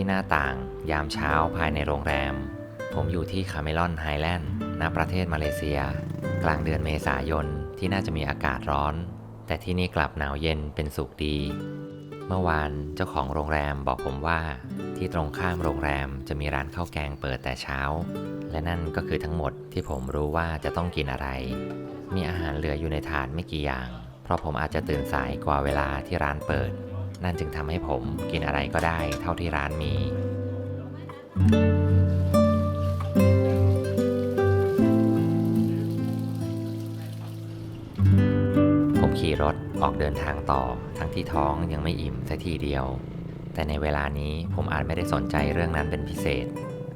ที่หน้าต่าง ยามเช้าภายในโรงแรม ผมอยู่ที่คาเมลอนไฮแลนด์ณประเทศมาเลเซีย กลางเดือนเมษายนที่น่าจะมีอากาศร้อน แต่ที่นี่กลับหนาวเย็นเป็นสุขดี เมื่อวานเจ้าของโรงแรมบอกผมว่า ที่ตรงข้ามโรงแรมจะมีร้านข้าวแกงเปิดแต่เช้า และนั่นก็คือทั้งหมดที่ผมรู้ว่าจะต้องกินอะไร มีอาหารเหลืออยู่ในถาดไม่กี่อย่าง เพราะผมอาจจะตื่นสายกว่าเวลาที่ร้านเปิด นั่นจึงทำให้ผมกินอะไรก็ได้เท่าที่ร้านมี ผมขี่รถออกเดินทางต่อ ทั้งที่ท้องยังไม่อิ่มสัทีเดียว แต่ในเวลานี้ผมอาจไม่ได้สนใจเรื่องนั้นเป็นพิเศษ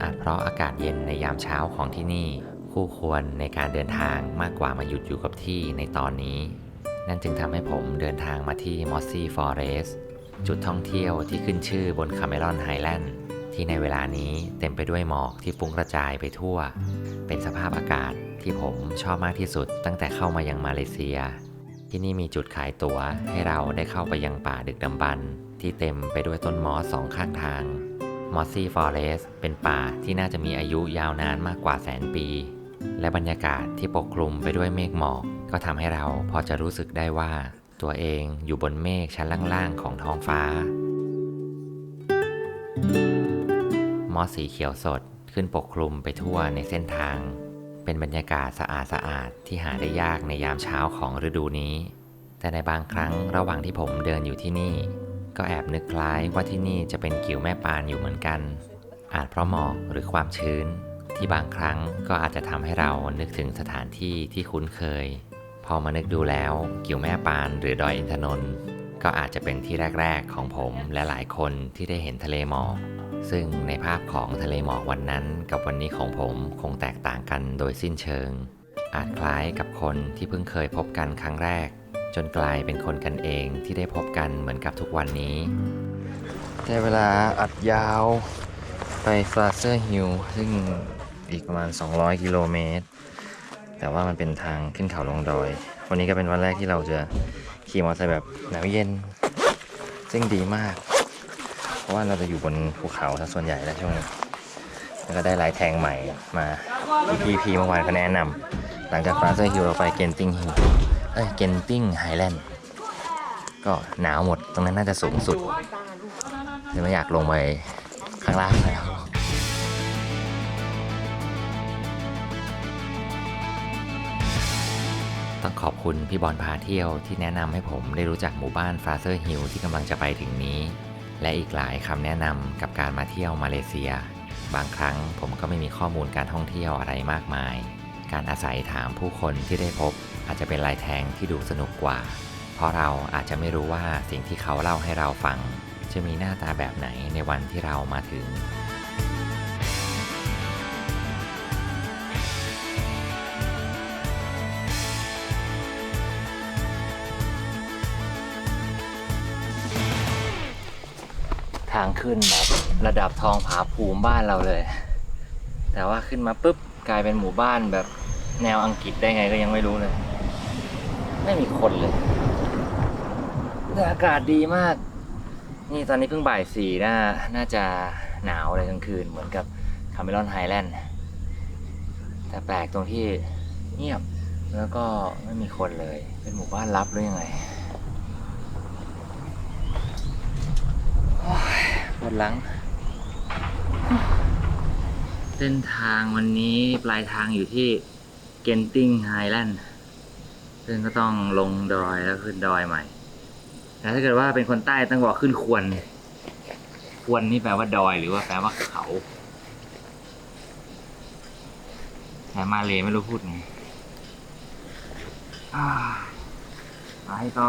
อาจเพราะอากาศเย็นในยามเช้าของที่นี่ คู่ควรในการเดินทางมากกว่ามาหยุดอยู่กับที่ในตอนนี้นั่นจึงทำให้ผมเดินทางมาที่มอสซี่ฟอเรส จุดท่องเที่ยวที่ขึ้นชื่อบนคาเมรอนไฮแลนด์ที่ในเวลานี้เต็มไปด้วยหมอกที่ฟุ้งกระจายไปทั่ว เป็นสภาพอากาศที่ผมชอบมากที่สุดตั้งแต่เข้ามายังมาเลเซีย ที่นี่มีจุดขายตั๋วให้เราได้เข้าไปยังป่าดึกดำบรรที่เต็มไปด้วยต้นมอสสองข้างทางมอสซี่ฟอเรสเป็นป่าที่น่าจะมีอายุยาวนานมากกว่าแสนปี และบรรยากาศที่ปกคลุมไปด้วยเมฆหมอกก็ทำให้เราพอจะรู้สึกได้ว่า ตัวเองอยู่บนเมฆชั้นล่างๆของท้องฟ้า มอสสีเขียวสดขึ้นปกคลุมไปทั่วในเส้นทาง เป็นบรรยากาศสะอาดสะอาดๆที่หาได้ยากในยามเช้าของฤดูนี้ แต่ในบางครั้งระหว่างที่ผมเดินอยู่ที่นี่ ก็แอบนึกคล้ายว่าที่นี่จะเป็นกิ่วแม่ปานอยู่เหมือนกัน อาจเพราะหมอกหรือความชื้น ที่บางครั้งก็อาจจะทำให้เรานึกถึงสถานที่ที่คุ้นเคย พอมานึกดูแล้วกิ่วแม่ปานหรือดอยอินทนนท์ก็อาจจะเป็นที่แรก ๆ ของผมและหลายคนที่ได้เห็นทะเลหมอกซึ่งในภาพของทะเลหมอกวันนั้นกับวันนี้ของผมคงแตกต่างกันโดยสิ้นเชิง อาจคล้ายกับคนที่เพิ่งเคยพบกันครั้งแรก จนกลายเป็นคนกันเองที่ได้พบกันเหมือนกับทุกวันนี้ได้เวลาอัดยาวไปฟลาเซอร์ฮิลซึ่งอีกประมาณ 200 กิโลเมตร แต่ว่ามันเป็นทางขึ้นเขาลงดอย วันนี้ก็เป็นวันแรกที่เราจะขี่มอเตอร์ไซค์แบบหนาวเย็น ซึ่งดีมาก เพราะว่าเราจะอยู่บนภูเขาซะส่วนใหญ่แล้วช่วงนี้แล้วก็ได้ลายแทงใหม่มาพีพีเมื่อวานก็แนะนำหลังจากฟาเซอร์ฮิลเราไปเกนติงฮิลเอ้ยเกนติงไฮแลนด์ก็หนาวหมดตรงนั้นน่าจะสูงสุดเลยไม่อยากลงไปข้างล่างแล้ว คุณพี่บอลพาเที่ยวที่แนะนำให้ผมได้รู้จักหมู่บ้านฟาเซอร์ฮิลที่กำลังจะไปถึงนี้ และอีกหลายคำแนะนำกับการมาเที่ยวมาเลเซีย บางครั้งผมก็ไม่มีข้อมูลการท่องเที่ยวอะไรมากมาย การอาศัยถามผู้คนที่ได้พบ อาจจะเป็นลายแทงที่ดูสนุกกว่า เพราะเราอาจจะไม่รู้ว่าสิ่งที่เขาเล่าให้เราฟัง จะมีหน้าตาแบบไหนในวันที่เรามาถึง ทางขึ้นแบบระดับทองผาภูมิบ้านเราเลย แต่ว่าขึ้นมาปุ๊บกลายเป็นหมู่บ้านแบบแนวอังกฤษได้ไงก็ยังไม่รู้เลย ไม่มีคนเลยแต่อากาศดีมาก นี่ตอนนี้เพิ่งบ่ายสี่น่าน่าจะหนาวเลยกลางคืนเหมือนกับคาเมรอนไฮแลนด์แต่แปลกตรงที่เงียบแล้วก็ไม่มีคนเลย เป็นหมู่บ้านลับหรือยังไง ป วดหลัง เส้นทางวันนี้ปลายทางอยู่ที่เกนติงไฮแลนด์ซึ่งก็ต้องลงดอยแล้วขึ้นดอยใหม่แต่ถ้าเกิดว่าเป็นคนใต้ต้องบอกขึ้นควนควนนี่แปลว่าดอยหรือว่าแปลว่าเขาแต่มาเลยไม่รู้พูดไงไปต่อ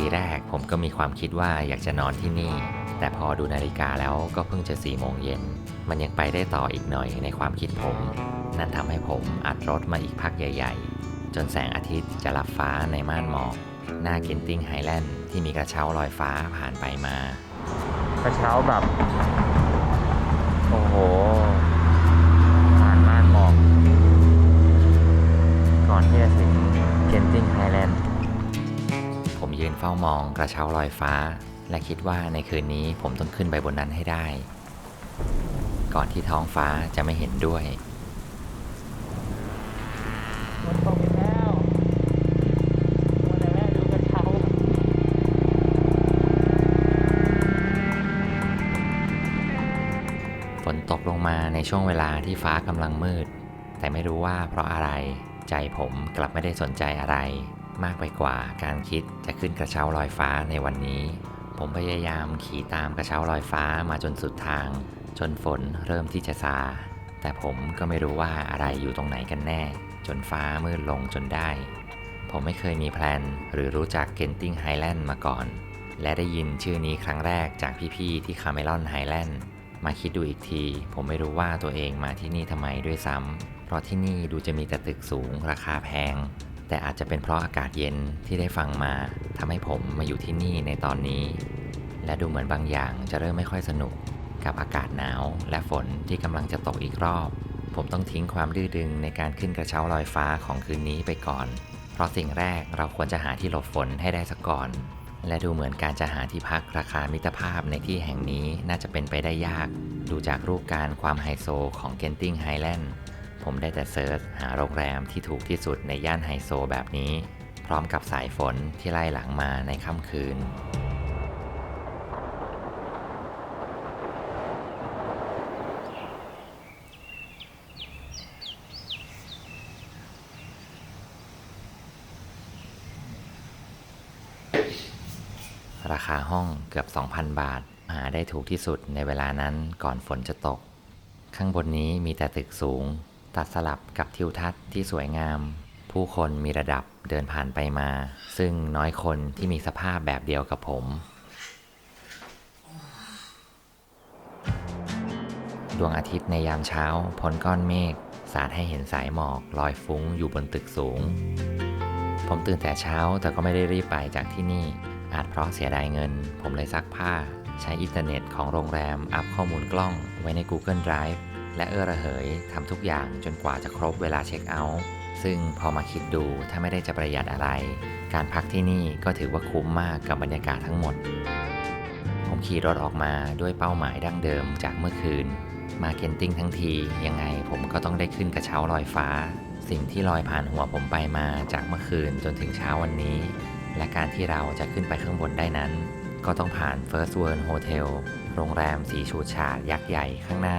ทีแรกผมก็มีความคิดว่าอยากจะนอนที่นี่ แต่พอดูนาฬิกาแล้วก็เพิ่งจะสี่โมงเย็น มันยังไปได้ต่ออีกหน่อยในความคิดผม นั่นทำให้ผมอัดรถมาอีกพักใหญ่ ๆ จนแสงอาทิตย์จะลับฟ้าในม่านหมอก หน้าเกนติงไฮแลนด์ที่มีกระเช้าลอยฟ้าผ่านไปมา กระเช้าแบบ โอ้โห ผ่านม่านหมอก ก่อนที่จะถึงเกนติงไฮแลนด์ ยืนเฝ้ามองกระเช้าลอยฟ้า และคิดว่าในคืนนี้ผมต้องขึ้นไปบนนั้นให้ได้ ก่อนที่ท้องฟ้าจะไม่เห็นด้วยฝนตกอีกแล้ววันแรกดูกระเช้าฝนตกลงมาในช่วงเวลาที่ฟ้ากำลังมืด แต่ไม่รู้ว่าเพราะอะไรใจผมกลับไม่ได้สนใจอะไร มากไปกว่าการคิดจะขึ้นกระเช้าลอยฟ้าในวันนี้ ผมพยายามขี่ตามกระเช้าลอยฟ้ามาจนสุดทาง จนฝนเริ่มที่จะซา แต่ผมก็ไม่รู้ว่าอะไรอยู่ตรงไหนกันแน่ จนฟ้ามืดลงจนได้ ผมไม่เคยมีแพลนหรือรู้จักเกนติงไฮแลนด์มาก่อน และได้ยินชื่อนี้ครั้งแรกจากพี่ๆที่คาเมลอนไฮแลนด์มาคิดดูอีกที ผมไม่รู้ว่าตัวเองมาที่นี่ทำไมด้วยซ้ำเพราะที่นี่ดูจะมีแต่ตึกสูงราคาแพง แต่อาจจะเป็นเพราะอากาศเย็นที่ได้ฟังมาทำให้ผมมาอยู่ที่นี่ในตอนนี้ และดูเหมือนบางอย่างจะเริ่มไม่ค่อยสนุก กับอากาศหนาวและฝนที่กำลังจะตกอีกรอบ ผมต้องทิ้งความดื้อดึงในการขึ้นกระเช้าลอยฟ้าของคืนนี้ไปก่อน เพราะสิ่งแรกเราควรจะหาที่หลบฝนให้ได้สักก่อน และดูเหมือนการจะหาที่พักราคามิตรภาพในที่แห่งนี้น่าจะเป็นไปได้ยาก ดูจากรูปการความไฮโซของเกนติงไฮแลนด์ ผมได้แต่เซิร์ชหาโรงแรมที่ถูกที่สุดในย่านไฮโซแบบนี้ พร้อมกับสายฝนที่ไล่หลังมาในค่ำคืนราคาห้องเกือบ 2,000 บาท หาได้ถูกที่สุดในเวลานั้นก่อนฝนจะตก ข้างบนนี้มีแต่ตึกสูง ตัดสลับกับทิวทัศน์ที่สวยงาม ผู้คนมีระดับเดินผ่านไปมา ซึ่งน้อยคนที่มีสภาพแบบเดียวกับผม ดวงอาทิตย์ในยามเช้าพ้นก้อนเมฆสาดให้เห็นสายหมอกลอยฟุ้งอยู่บนตึกสูง ผมตื่นแต่เช้าแต่ก็ไม่ได้รีบไปจากที่นี่ อาจเพราะเสียดายเงิน ผมเลยซักผ้า ใช้อินเทอร์เน็ตของโรงแรมอัพข้อมูลกล้องไว้ใน Google Drive และเออระเหยทำทุกอย่างจนกว่าจะครบเวลาเช็คเอาท์ซึ่งพอมาคิดดูถ้าไม่ได้จะประหยัดอะไร การพักที่นี่ก็ถือว่าคุ้มมากกับบรรยากาศทั้งหมด ผมขี่รถออกมาด้วยเป้าหมายดั้งเดิมจากเมื่อคืน มาเกนติ้งทั้งทียังไงผมก็ต้องได้ขึ้นกระเช้าลอยฟ้า สิ่งที่ลอยผ่านหัวผมไปมาจากเมื่อคืนจนถึงเช้าวันนี้ และการที่เราจะขึ้นไปข้างบนได้นั้น ก็ต้องผ่าน First World Hotel โรงแรมสีชูชาดยักษ์ใหญ่ข้างหน้า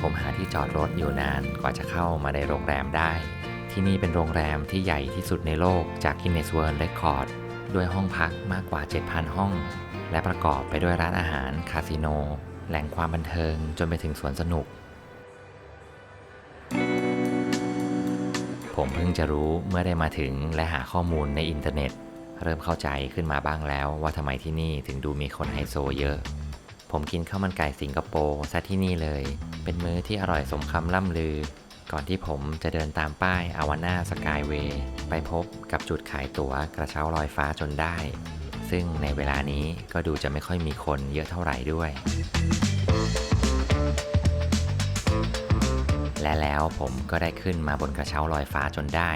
ผมหาที่จอดรถอยู่นานกว่าจะเข้ามาในโรงแรมได้ ที่นี่เป็นโรงแรมที่ใหญ่ที่สุดในโลกจาก Guinness World Record ด้วยห้องพักมากกว่า 7,000 ห้อง และประกอบไปด้วยร้านอาหาร คาสิโน แหล่งความบันเทิงจนไปถึงสวนสนุก ผมเพิ่งจะรู้เมื่อได้มาถึงและหาข้อมูลในอินเทอร์เน็ต เริ่มเข้าใจขึ้นมาบ้างแล้วว่าทำไมที่นี่ถึงดูมีคนไฮโซเยอะ ผมกินข้าวมันไก่สิงคโปร์ซะที่นี่เลย เป็นมื้อที่อร่อยสมคำล่ำลือ ก่อนที่ผมจะเดินตามป้ายอาวาน่าสกายเวย์ไปพบกับจุดขายตั๋วกระเช้าลอยฟ้าจนได้ ซึ่งในเวลานี้ก็ดูจะไม่ค่อยมีคนเยอะเท่าไหร่ด้วย และแล้วผมก็ได้ขึ้นมาบนกระเช้าลอยฟ้าจนได้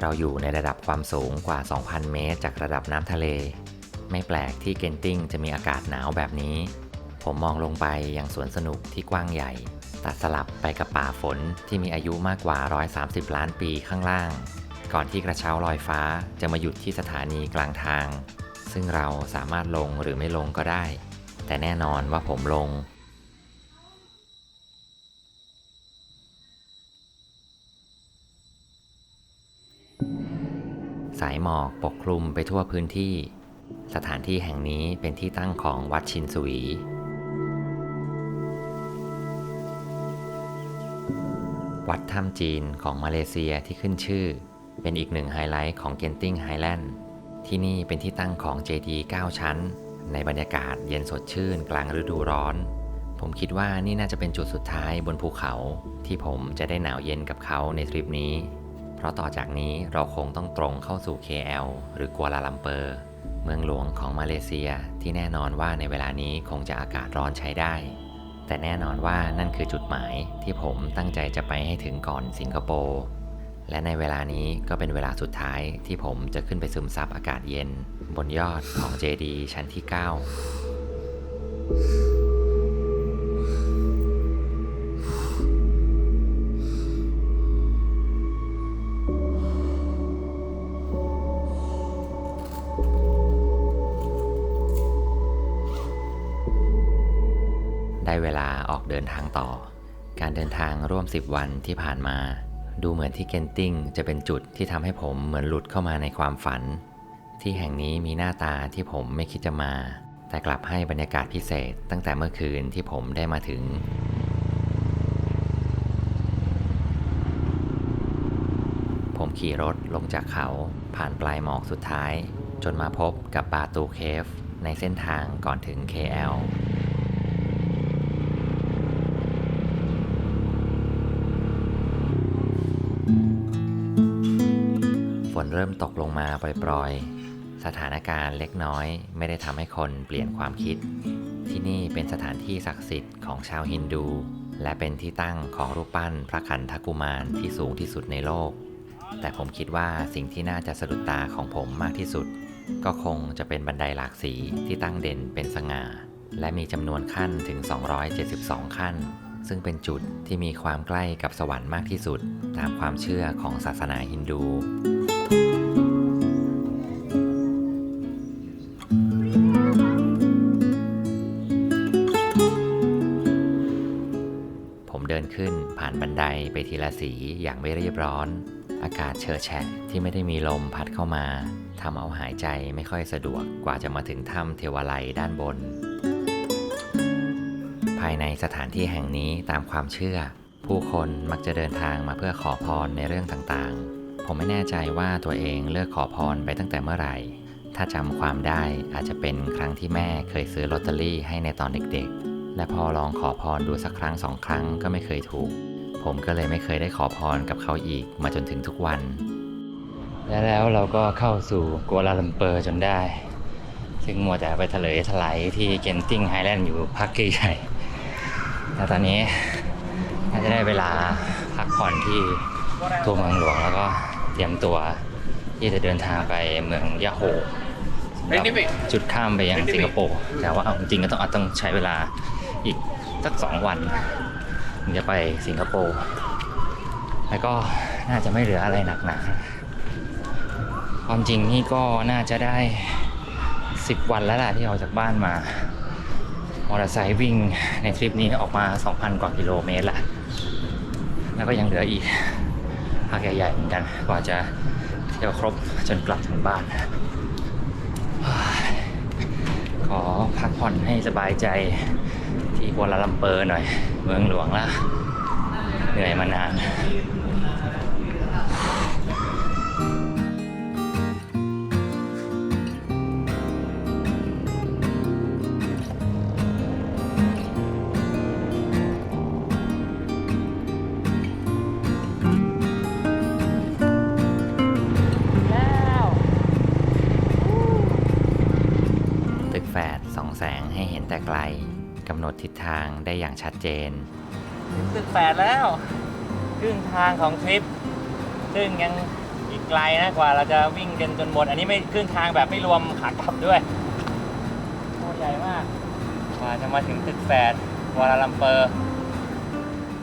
เราอยู่ในระดับความสูงกว่า 2,000 เมตร จากระดับน้ำทะเล ไม่แปลกที่เกนติงจะมีอากาศหนาวแบบนี้ ผมมองลงไปยังสวนสนุกที่กว้างใหญ่ ตัดสลับไปกับป่าฝนที่มีอายุมากกว่า 130 ล้านปีข้างล่าง ก่อนที่กระเช้าลอยฟ้าจะมาหยุดที่สถานีกลางทาง ซึ่งเราสามารถลงหรือไม่ลงก็ได้ แต่แน่นอนว่าผมลง สายหมอกปกคลุมไปทั่วพื้นที่ สถานที่แห่งนี้เป็นที่ตั้งของวัดชินสวี วัดถ้ำจีนของมาเลเซียที่ขึ้นชื่อ เป็นอีกหนึ่งไฮไลท์ของเกนติงไฮแลนด์ที่นี่เป็นที่ตั้งของเจดีย์9ชั้น ในบรรยากาศเย็นสดชื่นกลางฤดูร้อน ผมคิดว่านี่น่าจะเป็นจุดสุดท้ายบนภูเขา ที่ผมจะได้หนาวเย็นกับเขาในทริปนี้ เพราะต่อจากนี้เราคงต้องตรงเข้าสู่ KL หรือกัวลาลัมเปอร์ เมืองหลวงของมาเลเซียที่แน่นอนว่าในเวลานี้คงจะอากาศร้อนใช้ได้ แต่แน่นอนว่านั่นคือจุดหมายที่ผมตั้งใจจะไปให้ถึงก่อนสิงคโปร์และในเวลานี้ก็เป็นเวลาสุดท้ายที่ผมจะขึ้นไปซึมซับอากาศเย็น บนยอดของเจดีชั้นที่ 9 เดินทางต่อ การเดินทางร่วม 10 วันที่ผ่านมา ดูเหมือนที่เกนติงจะเป็นจุดที่ทำให้ผมเหมือนหลุดเข้ามาในความฝัน ที่แห่งนี้มีหน้าตาที่ผมไม่คิดจะมา แต่กลับให้บรรยากาศพิเศษตั้งแต่เมื่อคืนที่ผมได้มาถึงผมขี่รถลงจากเขาผ่านปลายหมอกสุดท้าย จนมาพบกับบาตูเคฟ ในเส้นทางก่อนถึง KL เริ่มตกลงมาปล่อยๆ สถานการณ์เล็กน้อย ไม่ได้ทำให้คนเปลี่ยนความคิด ที่นี่เป็นสถานที่ศักดิ์สิทธิ์ของชาวฮินดู และเป็นที่ตั้งของรูปปั้นพระขันธกุมารที่สูงที่สุดในโลก แต่ผมคิดว่าสิ่งที่น่าจะสะดุดตาของผมมากที่สุด ก็คงจะเป็นบันไดหลากสีที่ตั้งเด่นเป็นสง่า และมีจำนวนขั้นถึง 272 ขั้นซึ่งเป็นจุดที่มีความใกล้กับสวรรค์มากที่สุด ตามความเชื่อของศาสนาฮินดู ดไปทีละสีอย่างไม่รีบร้อน อากาศเชอะแฉะที่ไม่ได้มีลมพัดเข้ามาทำเอาหายใจไม่ค่อยสะดวกกว่าจะมาถึงถ้ำเทวาลัยด้านบน ภายในสถานที่แห่งนี้ตามความเชื่อ ผู้คนมักจะเดินทางมาเพื่อขอพรในเรื่องต่างๆ ผมไม่แน่ใจว่าตัวเองเลิกขอพรไปตั้งแต่เมื่อไหร่ ถ้าจำความได้อาจจะเป็นครั้งที่แม่เคยซื้อลอตเตอรี่ให้ในตอนเด็กๆ และพอลองขอพรดูสักครั้งสองครั้งก็ไม่เคยถูก ผมก็เลยไม่เคยได้ขอพรกับเขาอีกมาจนถึงทุกวัน และแล้วเราก็เข้าสู่กัวลาลัมเปอร์จนได้ ซึ่งมัวแต่ไปทะเลทลายที่เกนติงไฮแลนด์อยู่พักใหญ่ๆแล้วตอนนี้น่าจะได้เวลาพักผ่อนที่ตัวเมืองหลวงแล้วก็เตรียมตัวที่จะเดินทางไปเมืองยะโฮสำหรับจุดข้ามไปยังสิงคโปร์แต่ว่าเอาจริงๆก็ต้องอาจต้องใช้เวลาอีกสักสองวัน ถึงจะไปสิงคโปร์แล้วก็น่าจะไม่เหลืออะไรหนักหนาความจริงนี่ก็น่าจะได้ 10 วันแล้วแหละที่ออกจากบ้านมามอเตอร์ไซค์วิ่งในทริปนี้ออกมา 2,000 กว่ากิโลเมตรละแล้วก็ยังเหลืออีกภาคใหญ่ๆเหมือนกันกว่าจะเที่ยวครบจนกลับถึงบ้าน ขอพักผ่อนให้สบายใจที่กัวลาลัมเปอร์หน่อย เมืองหลวงละเหนื่อยมานาน ได้อย่างชัดเจน ถึงตึกแปดแล้ว ครึ่งทางของทริป ซึ่งยังอีกไกลนะกว่าเราจะวิ่งกันจนหมด อันนี้ไม่ครึ่งทางแบบไม่รวมขากลับด้วยโคตรใหญ่มาก กว่าจะมาถึงตึกแปดวาลาลัมเปอร์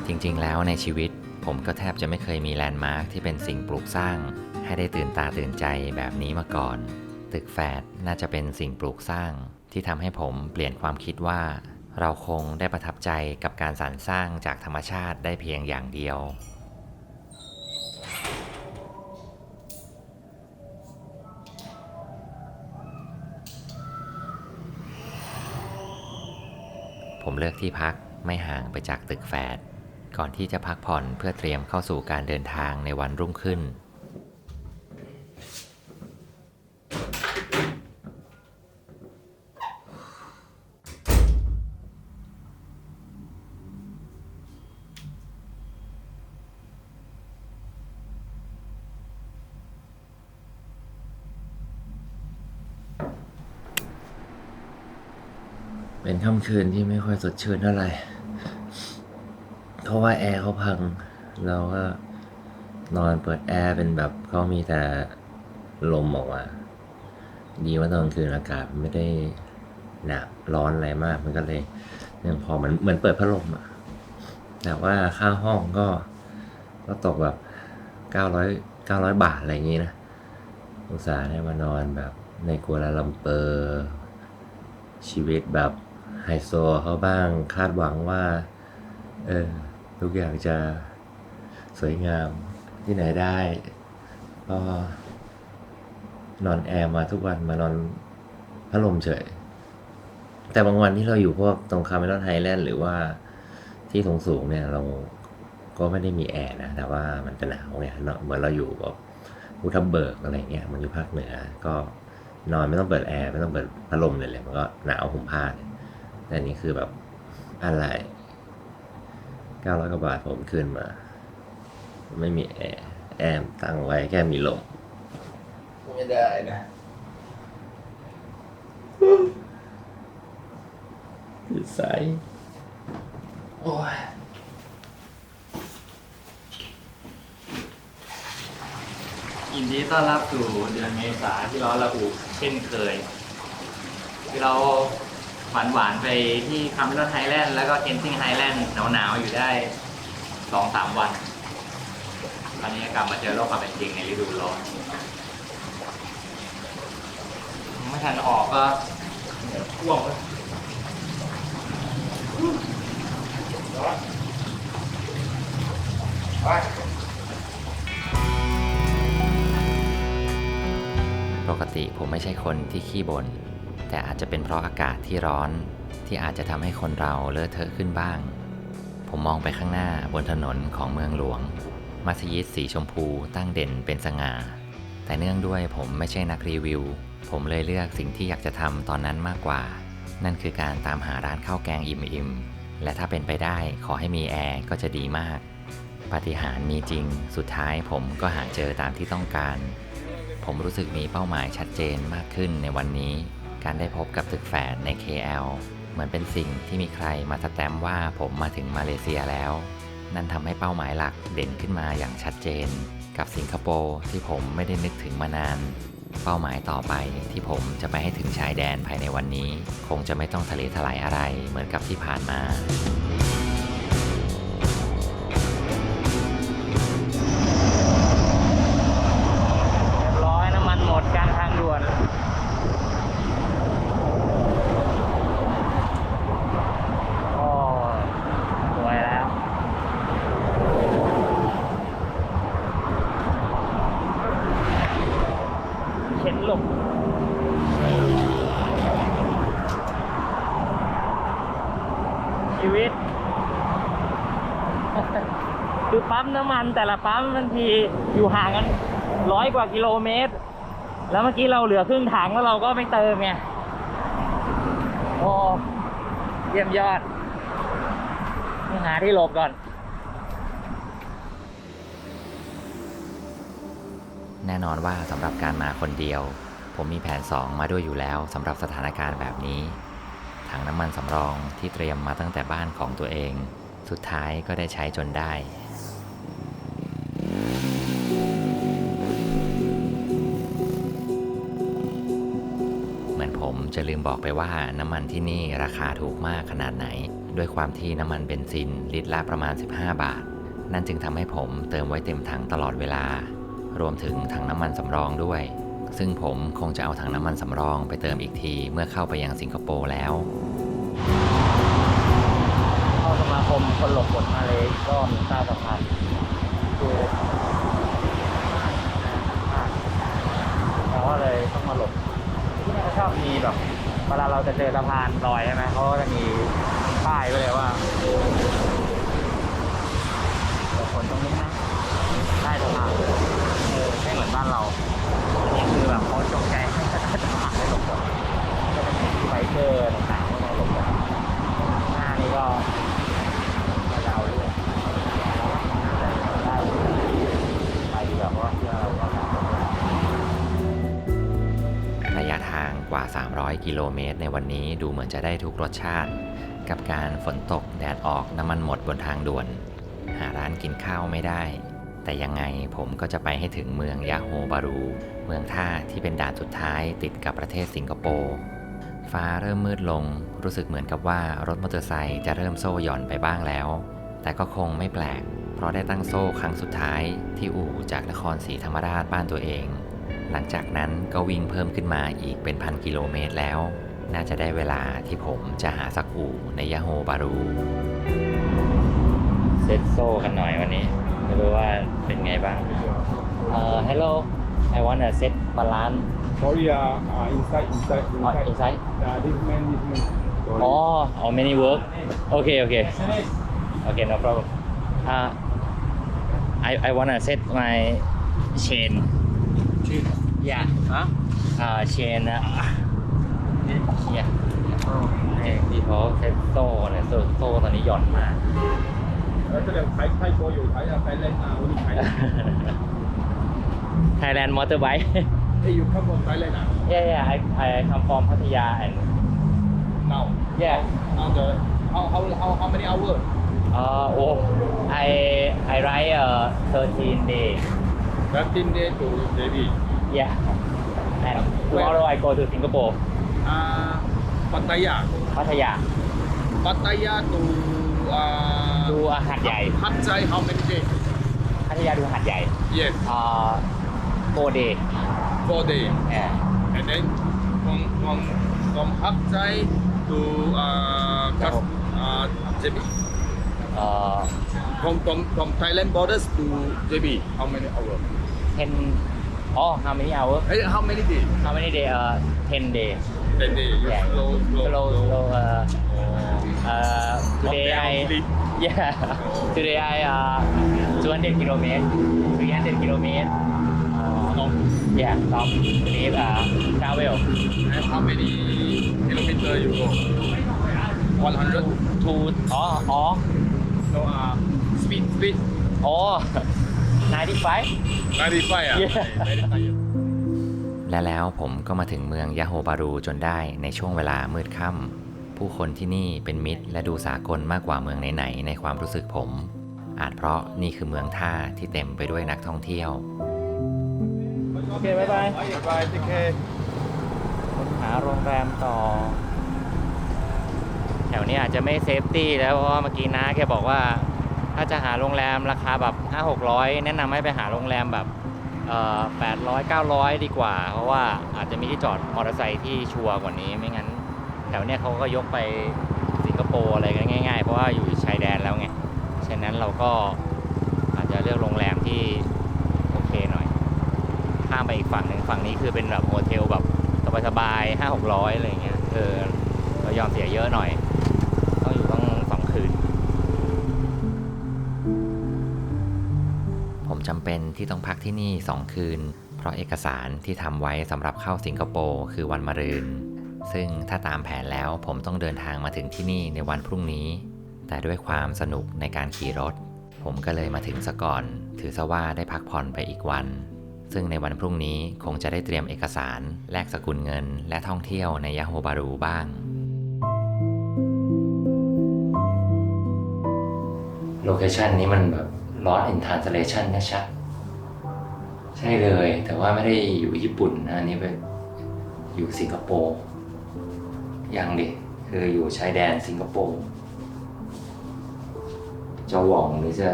จริงๆ แล้วในชีวิต ผมก็แทบจะไม่เคยมีแลนด์มาร์คที่เป็นสิ่งปลูกสร้าง ให้ได้ตื่นตาตื่นใจแบบนี้มาก่อน ตึกแฝดน่าจะเป็นสิ่งปลูกสร้าง ที่ทำให้ผมเปลี่ยนความคิดว่า เราคงได้ประทับใจกับการสรรสร้างจากธรรมชาติได้เพียงอย่างเดียว ผมเลือกที่พักไม่ห่างไปจากตึกแฝดก่อนที่จะพักผ่อนเพื่อเตรียมเข้าสู่การเดินทางในวันรุ่งขึ้น เป็น คืนที่ไม่ค่อยสดชื่นเท่าไหร่ เพราะว่าแอร์เขาพัง เราก็นอนเปิดแอร์เป็นแบบเขามีแต่ลมออกมาดีว่าตอนคืนอากาศไม่ได้หนักร้อนอะไรมาก มันก็เลยยังพอเหมือนเหมือนเปิดพัดลมอะแต่ว่าค่าห้องก็ก็ตกแบบเก้าร้อยเก้าร้อยบาทอะไรอย่างงี้นะอุตส่าห์ได้มานอนแบบในกัวลาลัมเปอร์ชีวิตแบบ ไฮโซเขาบ้างคาดหวังว่า เออทุกอย่างจะสวยงามที่ไหนได้ ก็นอนแอร์มาทุกวันมานอนพัดลมเฉย แต่บางวันที่เราอยู่พวกตรงคาเมรอนไฮแลนด์หรือว่าที่สูงสูงเนี่ยเราก็ไม่ได้มีแอร์นะ แต่ว่ามันจะหนาวไงเนอะเหมือนเราอยู่แบบภูทับเบิกอะไรเงี้ยมันอยู่ภาคเหนือ ก็นอนไม่ต้องเปิดแอร์ไม่ต้องเปิดพัดลมเลยเลยมันก็หนาวห่มผ้าเลย แต่อันนี้คือแบบอะไรเก้าร้อยกว่าบาทผมคืนมา ไม่มีแอร์แอร์ตั้งไว้แค่มีลมไม่ได้นะติดสายโอ้ยยินดีต้อนรับสู่เดือนเมษาที่ร้อนระอุเช่นเคยคือเรา หวานหวานๆไปที่คาเมรอนไฮแลนด์แล้วก็เคนซิงไฮแลนด์หนาวๆอยู่ได้สองสามวัน ตอนนี้กลับมาเจอโลกความเป็นจริงในฤดูร้อนไม่ทันออกก็เหนื่อยท่วมเลยร้อนไปปกติผมไม่ใช่คนที่ขี้บน่น แต่อาจจะเป็นเพราะอากาศที่ร้อนที่อาจจะทำให้คนเราเลอะเทอะขึ้นบ้าง ผมมองไปข้างหน้าบนถนนของเมืองหลวง มัสยิดสีชมพูตั้งเด่นเป็นสง่า แต่เนื่องด้วยผมไม่ใช่นักรีวิว ผมเลยเลือกสิ่งที่อยากจะทำตอนนั้นมากกว่า นั่นคือการตามหาร้านข้าวแกงอิ่มๆ และถ้าเป็นไปได้ขอให้มีแอร์ก็จะดีมาก ปาฏิหาริย์มีจริง สุดท้ายผมก็หาเจอตามที่ต้องการ ผมรู้สึกมีเป้าหมายชัดเจนมากขึ้นในวันนี้ การได้พบกับตึกแฝดใน KL เหมือนเป็นสิ่งที่มีใครมาสแตมป์ว่าผมมาถึงมาเลเซียแล้ว นั่นทำให้เป้าหมายหลักเด่นขึ้นมาอย่างชัดเจน กับสิงคโปร์ที่ผมไม่ได้นึกถึงมานาน เป้าหมายต่อไปที่ผมจะไปให้ถึงชายแดนภายในวันนี้ คงจะไม่ต้องทะเลทลายอะไรเหมือนกับที่ผ่านมา มน้ำมันแต่ละปั๊มบางทีอยู่ห่างกันร้อยกว่ากิโลเมตร แล้วเมื่อกี้เราเหลือครึ่งถังแล้วเราก็ไม่เติมไงโอ้เยี่ยมยอดหาที่หลบก่อนแน่นอนว่าสำหรับการมาคนเดียว ผมมีแผน 2 มาด้วยอยู่แล้วสำหรับสถานการณ์แบบนี้ ถังน้ำมันสำรองที่เตรียมมาตั้งแต่บ้านของตัวเอง สุดท้ายก็ได้ใช้จนได้ จะลืมบอกไปว่าน้ำมันที่นี่ราคาถูกมากขนาดไหน ด้วยความที่น้ำมันเบนซินลิตรละประมาณ 15 บาท นั่นจึงทำให้ผมเติมไว้เต็มถังตลอดเวลา รวมถึงถังน้ำมันสำรองด้วย ซึ่งผมคงจะเอาถังน้ำมันสำรองไปเติมอีกทีเมื่อเข้าไปยังสิงคโปร์แล้วเข้าสมาคมคนหลบกฎมาเลยก็มีใต้สะพานคือเราก็เลยต้องมาหลบที่นี่เขา ชอบมีแบบเวลาเราจะเจอสะพานลอยใช่ไหมเขาก็จะมีป้ายไว้เลยว่าคนตรงนี้นะใต้สะพาน กิโลเมตรในวันนี้ดูเหมือนจะได้ทุกรสชาติ กับการฝนตกแดดออกน้ำมันหมดบนทางด่วน หาร้านกินข้าวไม่ได้ แต่ยังไงผมก็จะไปให้ถึงเมืองยาโฮบารู เมืองท่าที่เป็นด่านสุดท้ายติดกับประเทศสิงคโปร์ฟ้าเริ่มมืดลง รู้สึกเหมือนกับว่ารถมอเตอร์ไซค์จะเริ่มโซ่หย่อนไปบ้างแล้ว แต่ก็คงไม่แปลก เพราะได้ตั้งโซ่ครั้งสุดท้ายที่อู่จากนครศรีธรรมราชบ้านตัวเอง หลังจากนั้นก็วิ่งเพิ่มขึ้นมาอีกเป็นพันกิโลเมตรแล้ว น่าจะได้เวลาที่ผมจะหาสักอู่ในยาโฮบารูเซ็ตโซ่กันหน่อยวันนี้ ไม่รู้ว่าเป็นไงบ้างเอ่อ hello I want a set balance Sorry, uh, uh, inside, inside, oh, inside. inside Uh, this man, this man. Sorry. อ๋อ how many work โอเคโอเคโอเค no problem uh, I I wanna set my chain Cheap. Yeah. Huh? Uh, Chen. Yeah. ที่เขาเซ็ตโซ่เนี่ยโซ่โซ่ตอนนี้หย่อนมา แล้วจะเรียกใครใครโชว์อยู่ใครใครเล่นเอาใคร Thailand motorbike. Hey, you come from Thailand? Now? Yeah, yeah. I I come from Pattaya and. Now. Yeah. Now the how how how how many hours? Uh, oh, I I ride uh 13 days. 13 days to Delhi. Yeah and tomorrow I go to Singapore Uh, Pattaya. พัทยา Pattaya to ดู uh, อาหาดใหญ่ Hat Chai, how many days? พัทยาดูหาดใหญ่ Yes, อ่าโกเดย์ four days. แ And then from from from Hat Chai to uh, Kas- uh JB. เอ่อ From from from Thailand borders to JB, how many hours? 10อ๋ อ how many hour Hey, how many days? how many day เอ่อ10 day Ten days. You Yeah. slow, slow, slow slow เอ่อ Oh. เอ่อ today Not I down, sleep. yeah today I uh 200 kilometer 300 kilometer uh, Stop. yeah stop today uh travel And how many kilometer you go? 100. to อ๋ออ๋อ No, uh, speed, speed. อ๋อ 95 95 ah. Yeah. Very tired. และแล้วผมก็มาถึงเมืองยาโฮบารูจนได้ในช่วงเวลามืดค่ำผู้คนที่นี่เป็นมิตรและดูสากลมากกว่าเมืองไหนๆในความรู้สึกผม อาจเพราะนี่คือเมืองท่าที่เต็มไปด้วยนักท่องเที่ยวโอเคบายบาย Bye bye, take care. หาโรงแรมต่อ แถวนี้อาจจะไม่เซฟตี้แล้วเพราะว่าเมื่อกี้น้าแกบอกว่า ถ้าจะหาโรงแรมราคาแบบห้าหกร้อยแนะนำให้ไปหาโรงแรมแบบเอ่อแปดร้อยเก้าร้อยดีกว่า เพราะว่าอาจจะมีที่จอดมอเตอร์ไซค์ที่ชัวร์กว่านี้ไม่งั้น แถวเนี้ยเขาก็ยกไปสิงคโปร์อะไรกันง่าย ๆ เพราะว่าอยู่ชายแดนแล้วไง ฉะนั้นเราก็อาจจะเลือกโรงแรมที่โอเคหน่อย ข้ามไปอีกฝั่งหนึ่งฝั่งนี้คือเป็นแบบโฮเทลแบบสบายๆห้าหกร้อยอะไรเงี้ยเออเรายอมเสียเยอะหน่อย ต้องอยู่ต้องสองคืน ผมจำเป็นที่ต้องพักที่นี่ 2 คืน เพราะเอกสารที่ทำไว้สำหรับเข้าสิงคโปร์คือวันมะรืน ซึ่งถ้าตามแผนแล้วผมต้องเดินทางมาถึงที่นี่ในวันพรุ่งนี้ แต่ด้วยความสนุกในการขี่รถ ผมก็เลยมาถึงซะก่อน ถือซะว่าได้พักผ่อนไปอีกวัน ซึ่งในวันพรุ่งนี้คงจะได้เตรียมเอกสาร แลกสกุลเงิน และท่องเที่ยวในยาโฮบารูบ้างโลเคชันนี้มันแบบ lost in translation นะชัดใช่เลย แต่ว่าไม่ได้อยู่ญี่ปุ่นนะอันนี้เป็นอยู่สิงคโปร์ยังดิคืออยู่ชายแดนสิงคโปร์จะหว่องหรือจะ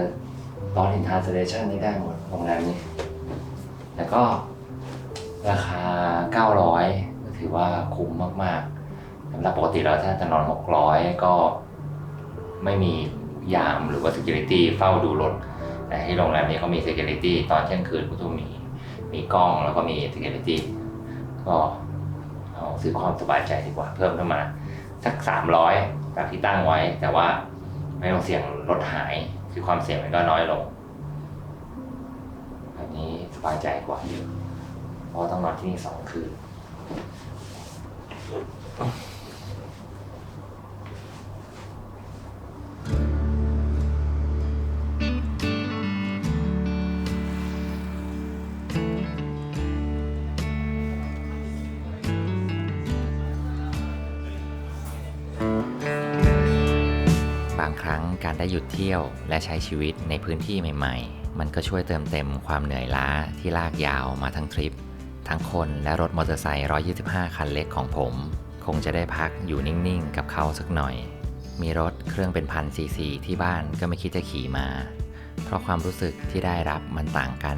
lost in translation นี่ได้หมดโรงแรมนี้แต่ก็ราคา 900 ก็ถือว่าคุ้มมากๆสำหรับปกติแล้วถ้าจะนอน 600 ก็ไม่มียามหรือว่า security เฝ้าดูรถ แต่ที่โรงแรมนี้เขามี security ตอนเที่ยงคืนก็ต้องมีมีกล้องแล้วก็มี security ก็เอาซื้อความสบายใจดีกว่าเพิ่มขึ้นมา สัก300จากที่ตั้งไว้ แต่ว่าไม่ต้องเสี่ยงรถหายคือความเสี่ยงมันก็น้อยลงแบบนี้สบายใจกว่าเยอะเพราะต้องนอนที่นี่สองคืนางครั้งการได้หยุดเที่ยวและใช้ชีวิตในพื้นที่ใหม่ ๆ มันก็ช่วยเติมเต็มความเหนื่อยล้าที่ลากยาวมาทั้งทริป ทั้งคนและรถมอเตอร์ไซค์ 125 คันเล็กของผม คงจะได้พักอยู่นิ่งๆ กับเขาสักหน่อย มีรถเครื่องเป็นพันซีซีที่บ้านก็ไม่คิดจะขี่มา เพราะความรู้สึกที่ได้รับมันต่างกัน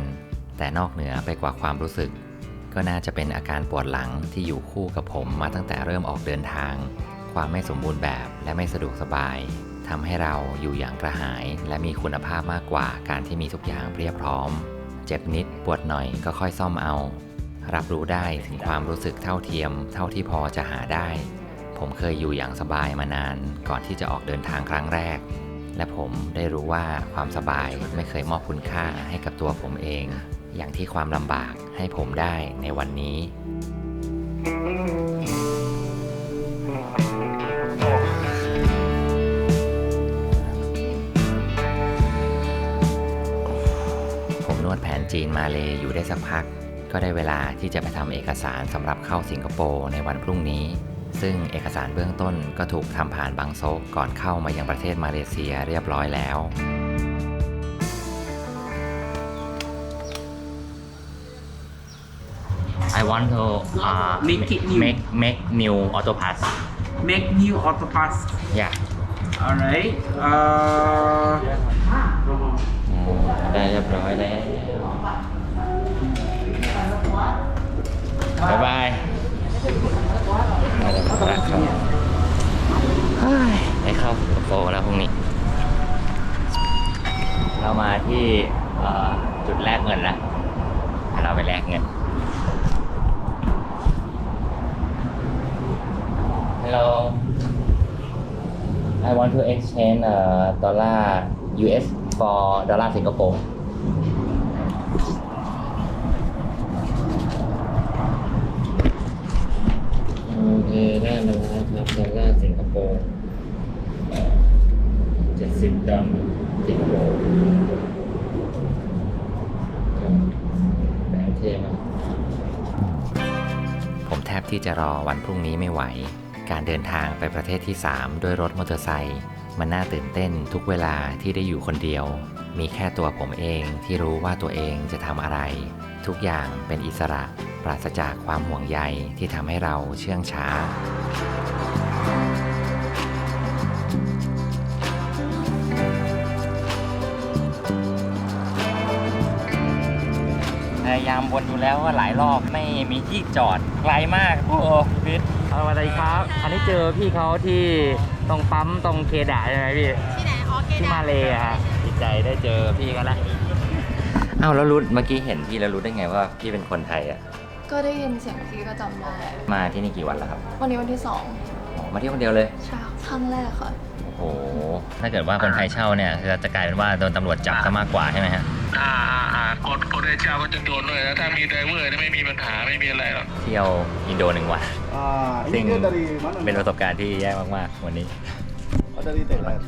แต่นอกเหนือไปกว่าความรู้สึก ก็น่าจะเป็นอาการปวดหลังที่อยู่คู่กับผมมาตั้งแต่เริ่มออกเดินทางความไม่สมบูรณ์แบบและไม่สะดวกสบาย ทำให้เราอยู่อย่างกระหาย และมีคุณภาพมากกว่าการที่มีทุกอย่างเรียบพร้อม เจ็บนิดปวดหน่อยก็ค่อยซ่อมเอา รับรู้ได้ถึงความรู้สึกเท่าเทียม เท่าที่พอจะหาได้ ผมเคยอยู่อย่างสบายมานาน ก่อนที่จะออกเดินทางครั้งแรก และผมได้รู้ว่าความสบายไม่เคยมอบคุณค่าให้กับตัวผมเอง อย่างที่ความลำบากให้ผมได้ในวันนี้ จีนมาเลยอยู่ได้สักพัก ก็ได้เวลาที่จะไปทำเอกสารสำหรับเข้าสิงคโปร์ในวันพรุ่งนี้ ซึ่งเอกสารเบื้องต้นก็ถูกทำผ่านบางโซกก่อนเข้ามายังประเทศมาเลเซียเรียบร้อยแล้ว I want to uh, Make it new. make make new auto pass make new auto pass yeah alright uh ได้เรียบร้อยแล้ว บ๊ายบายเฮ้ยได้เข้าสิงคโปร์แล้วพรุ่งนี้ เรามาที่เอ่อจุดแลกเงินแล้วเราไปแลกเงิน Hello I want to exchange uh, dollar US for dollar Singapore อเคได้แล้วนะครับดอลลาร์สิงคโปร์เจ็ดสิบดอลสิงคโปร์แบงค์เทมาผมแทบที่จะรอวันพรุ่งนี้ไม่ไหว การเดินทางไปประเทศที่ 3 ด้วยรถมอเตอร์ไซค์มันน่าตื่นเต้นทุกเวลาที่ได้อยู่คนเดียว มีแค่ตัวผมเองที่รู้ว่าตัวเองจะทำอะไร ทุกอย่างเป็นอิสระ ราศจากความห่วงใยที่ทำให้เราเชื่องช้า พยายามวนอยู่แล้วว่าหลายรอบไม่มีที่จอดไกลมาก โอ้พิษสวัสดีครับ อันนี้เจอพี่เขาที่ตรงปั๊มตรงเคดะใช่ไหมพี่ ที่ไหนออเกที่มาเลยอะฮะดีใจได้เจอพี่กันละ อ้าวแล้วรู้เมื่อกี้เห็นพี่แล้วรู้ได้ไงว่าพี่เป็นคนไทยอะ ก็ได้ยินเสียงพี่ก็จำได้ มาที่นี่กี่วันแล้วครับวันนี้วันที่สองอ๋อมาเที่ยวคนเดียวเลย ใช่ครั้งแรกค่ะ โอ้โห ถ้าเกิดว่าคนไทยเช่าเนี่ยจะจะกลายเป็นว่าโดนตำรวจจับซะมากกว่าใช่ไหมฮะ อ่าอ่าอ่ากดกดไอ้เจ้าก็จะโดนด้วยแล้วถ้ามีไดเวอร์นี่ไม่มีปัญหาไม่มีอะไรหรอก เที่ยวอินโดหนึ่งวัน Ah, Sing- ini dia dari mana? เป็นประสบการณ์ที่แย่มากๆวันนี้ Oh, dari Thailand.